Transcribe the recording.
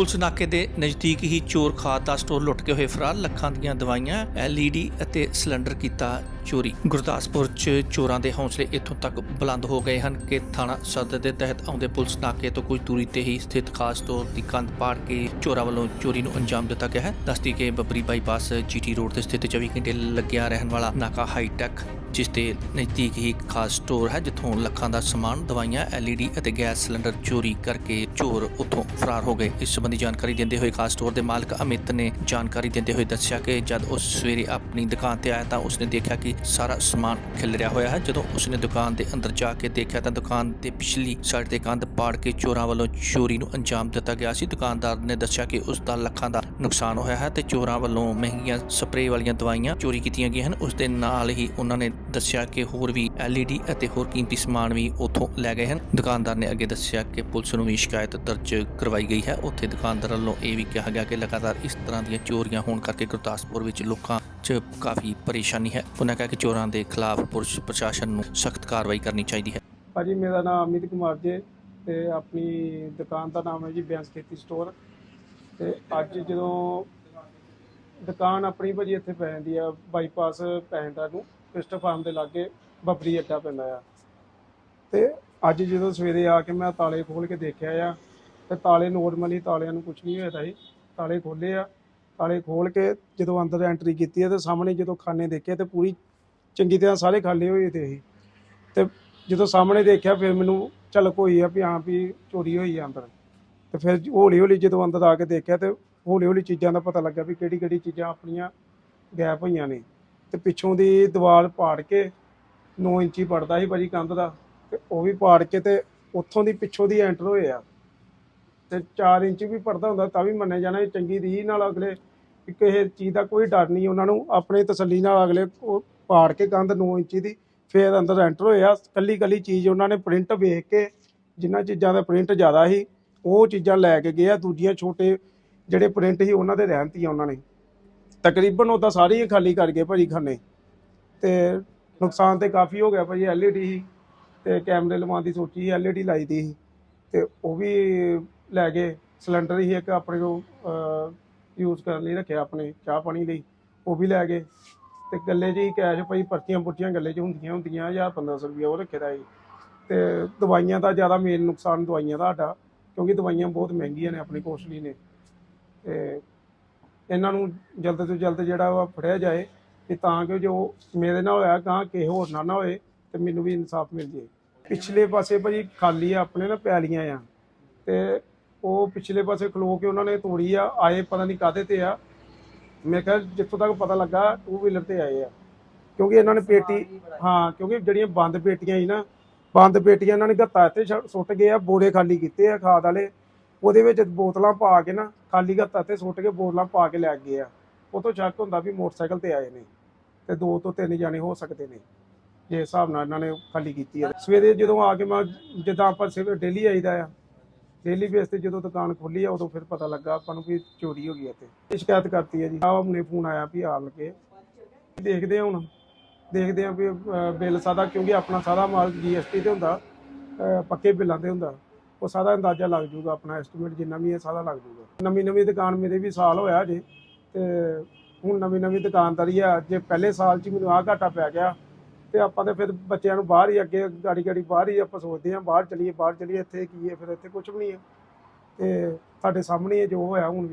Police ਨਾਕੇ ਦੇ ਨਜ਼ਦੀਕ ਹੀ ਚੋਰ ਖਾਦ ਦਾ ਸਟੋਰ ਲੁੱਟ ਕੇ ਹੋਏ ਫਰਾਰ, ਲੱਖਾਂ ਦੀਆਂ ਦਵਾਈਆਂ, ਐਲਈਡੀ ਅਤੇ ਸਿਲੰਡਰ ਕੀਤਾ ਚੋਰੀ। ਗੁਰਦਾਸਪੁਰ 'ਚ ਚੋਰਾਂ ਦੇ ਹੌਸਲੇ ਇੱਥੋਂ ਤੱਕ ਬੁਲੰਦ ਹੋ ਗਏ ਹਨ ਕਿ ਥਾਣਾ ਸਦਰ ਦੇ ਤਹਿਤ ਆਉਂਦੇ ਪੁਲਿਸ ਨਾਕੇ ਤੋਂ ਕੁਝ ਦੂਰੀ ਤੇ ਹੀ ਸਥਿਤ ਖਾਸ ਸਟੋਰ ਦੀ ਕੰਧ ਪਾੜ ਕੇ ਚੋਰਾਂ ਵੱਲੋਂ ਚੋਰੀ ਨੂੰ ਅੰਜਾਮ ਦਿੱਤਾ ਗਿਆ ਹੈ। ਦੱਸਦੀ ਕਿ ਬੱਬਰੀ ਬਾਈਪਾਸ ਜੀਟੀ ਰੋਡ ਤੇ ਸਥਿਤ 24 ਘੰਟੇ ਲੱਗਿਆ ਰਹਿਣ ਵਾਲਾ ਨਾਕਾ ਹਾਈਟੈਕ ਜਿਸ ਦੇ ਨਜ਼ਦੀਕ ਹੀ ਇੱਕ ਖਾਸ ਸਟੋਰ ਹੈ, ਜਿੱਥੋਂ ਲੱਖਾਂ ਦਾ ਸਮਾਨ, ਦਵਾਈਆਂ, ਐਲਈਡੀ ਅਤੇ ਗੈਸ ਸਿਲੰਡਰ ਚੋਰੀ ਕਰਕੇ ਚੋਰ ਉੱਥੋਂ ਫਰਾਰ ਹੋ ਗਏ। ਇਸ ਸੰਬੰਧੀ ਜਾਣਕਾਰੀ ਦਿੰਦੇ ਹੋਏ ਖਾਸ ਸਟੋਰ ਦੇ ਮਾਲਕ ਅਮਿਤ ਨੇ ਜਾਣਕਾਰੀ ਦਿੰਦੇ ਹੋਏ ਦੱਸਿਆ ਕਿ ਜਦ ਉਸ ਸਵੇਰੇ ਆਪਣੀ ਦੁਕਾਨ ਤੇ ਆਇਆ ਤਾਂ ਉਸਨੇ ਦੇਖਿਆ ਕਿ ਸਾਰਾ ਸਮਾਨ ਖਿਲ ਰਿਹਾ ਹੋਇਆ ਹੈ। ਜਦੋਂ ਉਸਨੇ ਦੁਕਾਨ ਦੇ ਅੰਦਰ ਜਾ ਕੇ ਦੇਖਿਆ ਤਾਂ ਦੁਕਾਨ ਦੇ ਪਿਛਲੀ ਸਾਈਡ ਤੇ ਕੰਧ ਪਾੜ ਕੇ ਚੋਰਾਂ ਵੱਲੋਂ ਚੋਰੀ ਨੂੰ ਅੰਜਾਮ ਦਿੱਤਾ ਗਿਆ ਸੀ। ਦੁਕਾਨਦਾਰ ਨੇ ਦੱਸਿਆ ਕਿ ਉਸ ਦਾ ਲੱਖਾਂ ਦਾ ਨੁਕਸਾਨ ਹੋਇਆ ਹੈ ਤੇ ਚੋਰਾਂ ਵੱਲੋਂ ਮਹਿੰਗੀਆਂ ਸਪਰੇਅ ਵਾਲੀਆਂ ਦਵਾਈਆਂ ਚੋਰੀ ਕੀਤੀਆਂ ਗਈਆਂ ਹਨ। ਉਸ ਦੇ ਨਾਲ ਹੀ ਉਹਨਾਂ ਨੇ ਦੱਸਿਆ ਕਿ ਹੋਰ ਵੀ ਐਲਈਡੀ ਅਤੇ ਹੋਰ ਕੀਮਤੀ ਸਮਾਨ ਵੀ ਉੱਥੋਂ ਲੈ ਗਏ ਹਨ। ਦੁਕਾਨਦਾਰ ਨੇ ਅੱਗੇ ਦੱਸਿਆ ਕਿ ਪੁਲਿਸ ਨੂੰ ਵੀ ਸ਼ਿਕਾਇਤ ਦਰਜ ਕਰਵਾਈ ਗਈ ਹੈ। ਉੱਥੇ ਦੁਕਾਨਦਾਰ ਵੱਲੋਂ ਇਹ ਵੀ ਕਿਹਾ ਗਿਆ ਕਿ ਲਗਾਤਾਰ ਇਸ ਤਰ੍ਹਾਂ ਦੀਆਂ ਚੋਰੀਆਂ ਹੋਣ ਕਰਕੇ ਗੁਰਦਾਸਪੁਰ ਵਿੱਚ ਲੋਕਾਂ 'ਚ ਕਾਫੀ ਪਰੇਸ਼ਾਨੀ ਹੈ। ਉਹਨਾਂ ਕਿਹਾ ਕਿ ਚੋਰਾਂ ਦੇ ਖਿਲਾਫ ਪੁਲਿਸ ਪ੍ਰਸ਼ਾਸਨ ਨੂੰ ਸਖਤ ਕਾਰਵਾਈ ਕਰਨੀ ਚਾਹੀਦੀ ਹੈ। ਭਾਜੀ, ਮੇਰਾ ਨਾਮ ਅਮਿਤ ਕੁਮਾਰ ਜੀ ਤੇ ਆਪਣੀ ਦੁਕਾਨ ਦਾ ਨਾਮ ਹੈ ਜੀ ਬਿਆਸ ਖੇਤੀ ਸਟੋਰ। ਤੇ ਅੱਜ ਜਦੋਂ ਦੁਕਾਨ ਆਪਣੀ ਭਾਜੀ ਇੱਥੇ ਪੈ ਜਾਂਦੀ ਆ, ਬਾਈਪਾਸ ਪੈ ਜਾਂਦਾ ਨੂੰ ਕ੍ਰਿਸਟੋ ਫਾਰਮ ਦੇ ਲਾਗੇ ਬੱਬਰੀ ਅੱਡਾ ਪੈਂਦਾ ਆ। ਤੇ ਅੱਜ ਜਦੋਂ ਸਵੇਰੇ ਆ ਕੇ ਮੈਂ ਤਾਲੇ ਖੋਲ ਕੇ ਦੇਖਿਆ ਆ, ਤੇ ਤਾਲੇ ਨੋਰਮਲੀ ਤਾਲਿਆਂ ਨੂੰ ਕੁਝ ਨਹੀਂ ਹੋਇਆ ਤਾ ਜੀ ਤਾਲੇ ਖੋਲੇ ਆ। ਤਾਲੇ ਖੋਲ ਕੇ ਜਦੋਂ ਅੰਦਰ ਐਂਟਰੀ ਕੀਤੀ ਹੈ ਤੇ ਸਾਹਮਣੇ ਜਦੋਂ ਖਾਨੇ ਦੇਖੇ ਤੇ ਪੂਰੀ ਚੰਗੀ ਤਰ੍ਹਾਂ ਸਾਰੇ ਖਾਲੇ ਹੋਏ ਤੇ ਸੀ ਤੇ ਜਦੋਂ ਸਾਹਮਣੇ ਦੇਖਿਆ ਫਿਰ ਮੈਨੂੰ ਝਲਕ ਹੋਈ ਆ ਵੀ ਹਾਂ ਵੀ ਚੋਰੀ ਹੋਈ ਆ ਅੰਦਰ। ਤੇ ਫਿਰ ਹੌਲੀ ਹੌਲੀ ਜਦੋਂ ਅੰਦਰ ਆ ਕੇ ਦੇਖਿਆ ਤੇ ਹੌਲੀ ਹੌਲੀ ਚੀਜ਼ਾਂ ਦਾ ਪਤਾ ਲੱਗਾ ਵੀ ਕਿਹੜੀ ਕਿਹੜੀ ਚੀਜ਼ਾਂ ਆਪਣੀਆਂ ਗਾਇਬ ਹੋਈਆਂ ਨੇ। ਤੇ ਪਿੱਛੋਂ ਦੀ ਦੀਵਾਰ ਪਾੜ ਕੇ 9 ਇੰਚੀ ਪੜਦਾ ਸੀ ਭਾਜੀ ਕੰਧ ਦਾ ਤੇ ਉਹ ਵੀ ਪਾੜ ਕੇ ਤੇ ਉੱਥੋਂ ਦੀ ਪਿੱਛੋਂ ਦੀ ਐਂਟਰ ਹੋਏ ਆ। ਤੇ 4 ਇੰਚ ਵੀ ਪੜਦਾ ਹੁੰਦਾ ਤਾਂ ਵੀ ਮੰਨਿਆ ਜਾਣਾ ਚੰਗੀ ਰੀਝ ਨਾਲ ਅਗਲੇ ਕਿਸੇ ਚੀਜ਼ ਦਾ ਕੋਈ ਡਰ ਨਹੀਂ ਉਹਨਾਂ ਨੂੰ, ਆਪਣੇ ਤਸੱਲੀ ਨਾਲ ਅਗਲੇ ਉਹ ਪਾੜ ਕੇ ਕੰਧ 9 ਇੰਚੀ ਦੀ ਫਿਰ ਅੰਦਰ ਐਂਟਰ ਹੋਇਆ ਕੱਲੀ ਕੱਲੀ ਚੀਜ਼ ਉਹਨਾਂ ਨੇ ਪ੍ਰਿੰਟ ਵੇਖ ਕੇ ਜਿਨ੍ਹਾਂ ਚੀਜ਼ਾਂ ਦਾ ਪ੍ਰਿੰਟ ਜ਼ਿਆਦਾ ਸੀ, ਉਹ ਚੀਜ਼ਾਂ ਲੈ ਕੇ ਗਏ ਆ। ਦੂਜੀਆਂ ਛੋਟੇ ਜਿਹੜੇ ਪ੍ਰਿੰਟ ਸੀ ਉਹਨਾਂ ਦੇ ਰਹਿਣਤੀਆਂ ਉਹਨਾਂ ਨੇ। ਤਕਰੀਬਨ ਉਹ ਤਾਂ ਸਾਰੇ ਹੀ ਖਾਲੀ ਕਰ ਗਏ ਭਾਜੀ ਖਾਨੇ। ਤੇ ਨੁਕਸਾਨ ਤੇ ਕਾਫੀ ਹੋ ਗਿਆ ਭਾਜੀ ਐਲਈਡੀ ਸੀ ਤੇ ਕੈਮਰੇ ਲਵਾਉਣ ਦੀ ਸੋਚੀ ਸੀ ਐਲਈਡੀ ਲਾਈ ਦੀ ਸੀ ਤੇ ਉਹ ਵੀ ਲੈ ਗਏ। ਸਿਲੰਡਰ ਹੀ ਇੱਕ ਆਪਣੇ ਕੋਲ ਯੂਜ਼ ਕਰਨ ਲਈ ਰੱਖਿਆ ਆਪਣੇ ਚਾਹ ਪਾਣੀ ਲਈ, ਉਹ ਵੀ ਲੈ ਗਏ। ਤੇ ਗੱਲੇ 'ਚ ਹੀ ਕੈਸ਼ ਭਾਈ ਪਰਚੀਆਂ ਪੁਰਚੀਆਂ ਗੱਲੇ 'ਚ ਹੁੰਦੀਆਂ ਹੁੰਦੀਆਂ 1000 1500 ਰੁਪਇਆ ਉਹ ਰੱਖੇ ਦਾ ਸੀ। ਤੇ ਦਵਾਈਆਂ ਦਾ ਜ਼ਿਆਦਾ ਮੇਨ ਨੁਕਸਾਨ ਦਵਾਈਆਂ ਦਾ ਸਾਡਾ, ਕਿਉਂਕਿ ਦਵਾਈਆਂ ਬਹੁਤ ਮਹਿੰਗੀਆਂ ਨੇ ਆਪਣੀ ਕੋਸਟਲੀ ਨੇ। ਤੇ ਇਹਨਾਂ ਨੂੰ ਜਲਦ ਤੋਂ ਜਲਦ ਜਿਹੜਾ ਵਾ ਫੜਿਆ ਜਾਏ ਤੇ ਤਾਂ ਕਿ ਜੋ ਮੇਰੇ ਨਾਲ ਹੋਇਆ ਗਾਂ ਕਿਸੇ ਹੋਰ ਨਾਲ ਨਾ ਹੋਏ ਤੇ ਮੈਨੂੰ ਵੀ ਇਨਸਾਫ ਮਿਲ ਜੇ ਪਿਛਲੇ ਪਾਸੇ ਭਾਜੀ ਖਾਲੀ ਆ, ਆਪਣੇ ਨਾ ਪੈਲੀਆਂ ਆ ਤੇ ਉਹ ਪਿਛਲੇ ਪਾਸੇ ਖਲੋ ਕੇ ਉਹਨਾਂ ਨੇ ਤੋੜੀ ਆ, ਆਏ ਪਤਾ ਨਹੀਂ ਕਾਦੇ ਤੇ ਆ। ਮੈਂ ਕਿਹਾ ਜਿੱਥੋਂ ਤੱਕ ਪਤਾ ਲੱਗਾ ਟੂ ਵੀਲਰ ਤੇ ਆਏ ਆ। ਕਿਉਂਕਿ ਇਹਨਾਂ ਨੇ ਪੇਟੀ, ਹਾਂ, ਕਿਉਂਕਿ ਜਿਹੜੀਆਂ ਬੰਦ ਪੇਟੀਆਂ ਸੀ ਨਾ, ਬੰਦ ਪੇਟੀਆਂ ਇਹਨਾਂ ਨੇ ਗੱਤਾ ਇੱਥੇ ਸੁੱਟ ਗਏ ਆ, ਬੋਰੇ ਖਾਲੀ ਕੀਤੇ ਆ ਖਾਦ ਵਾਲੇ। ਉਹਦੇ ਵਿੱਚ ਬੋਤਲਾਂ ਪਾ ਕੇ ਨਾ, ਖਾਲੀ ਗੱਤਾ ਤੇ ਸੁੱਟ ਕੇ ਬੋਤਲਾਂ ਪਾ ਕੇ ਲੈ ਗਏ ਆ। ਉਹ ਤੋਂ ਸ਼ੱਕ ਹੁੰਦਾ ਵੀ ਮੋਟਰਸਾਈਕਲ ਤੇ ਆਏ ਨੇ ਤੇ ਦੋ ਤੋਂ ਤਿੰਨ ਜਾਣੇ ਹੋ ਸਕਦੇ ਨੇ। ਜੇ ਹਿਸਾਬ ਨਾਲ ਇਹਨਾਂ ਨੇ ਖਾਲੀ ਕੀਤੀ ਹੈ ਸਵੇਰੇ ਜਦੋਂ ਆ ਕੇ ਮੈਂ, ਜਿੱਦਾਂ ਆਪਾਂ ਸਵੇਰੇ ਡੇਲੀ ਆਈਦਾ ਆ, ਡੇਲੀ ਬੇਸ ਤੇ ਜਦੋਂ ਦੁਕਾਨ ਖੋਲੀ ਆ, ਉਦੋਂ ਫਿਰ ਪਤਾ ਲੱਗਾ ਆਪਾਂ ਨੂੰ ਵੀ ਚੋਰੀ ਹੋ ਗਈ ਇੱਥੇ। ਇਹ ਸ਼ਿਕਾਇਤ ਕਰਤੀ ਹੈ ਜੀ। ਆਹ ਹੁਣੇ ਫੋਨ ਆਇਆ ਵੀ ਆ ਕੇ। ਦੇਖਦੇ ਆ ਹੁਣ। ਦੇਖਦੇ ਆ ਵੀ ਬਿੱਲ ਸਾਦਾ, ਕਿਉਂਕਿ ਆਪਣਾ ਸਾਰਾ ਮਾਲ ਜੀਐਸਟੀ ਤੇ ਹੁੰਦਾ ਪੱਕੇ ਬਿੱਲਾਂ ਤੇ ਹੁੰਦਾ। ਉਹ ਸਾਰਾ ਅੰਦਾਜ਼ਾ ਲੱਗ ਜੂਗਾ ਆਪਣਾ ਐਸਟੀਮੇਟ ਜਿੰਨਾ ਵੀ ਹੈ ਸਾਰਾ ਲੱਗ ਜੂਗਾ ਨਵੀਂ ਨਵੀਂ ਦੁਕਾਨ ਮੇਰੇ ਵੀ ਸਾਲ ਹੋਇਆ ਜੇ ਤੇ ਹੁਣ ਨਵੀਂ ਨਵੀਂ ਦੁਕਾਨਦਾਰੀ ਆ, ਜੇ ਪਹਿਲੇ ਸਾਲ 'ਚ ਹੀ ਮੈਨੂੰ ਆਹ ਘਾਟਾ ਪੈ ਗਿਆ, ਤੇ ਆਪਾਂ ਤਾਂ ਫਿਰ ਬੱਚਿਆਂ ਨੂੰ ਬਾਹਰ ਹੀ ਅੱਗੇ ਗਾੜੀ ਗਾੜੀ ਬਾਹਰ ਹੀ ਆਪਾਂ ਸੋਚਦੇ ਹਾਂ, ਬਾਹਰ ਚਲੀਏ ਬਾਹਰ ਚਲੀਏ, ਇੱਥੇ ਕੀ ਹੈ, ਫਿਰ ਇੱਥੇ ਕੁਝ ਵੀ ਨਹੀਂ ਹੈ। ਤੇ ਤੁਹਾਡੇ ਸਾਹਮਣੇ ਜੋ ਹੋਇਆ, ਹੁਣ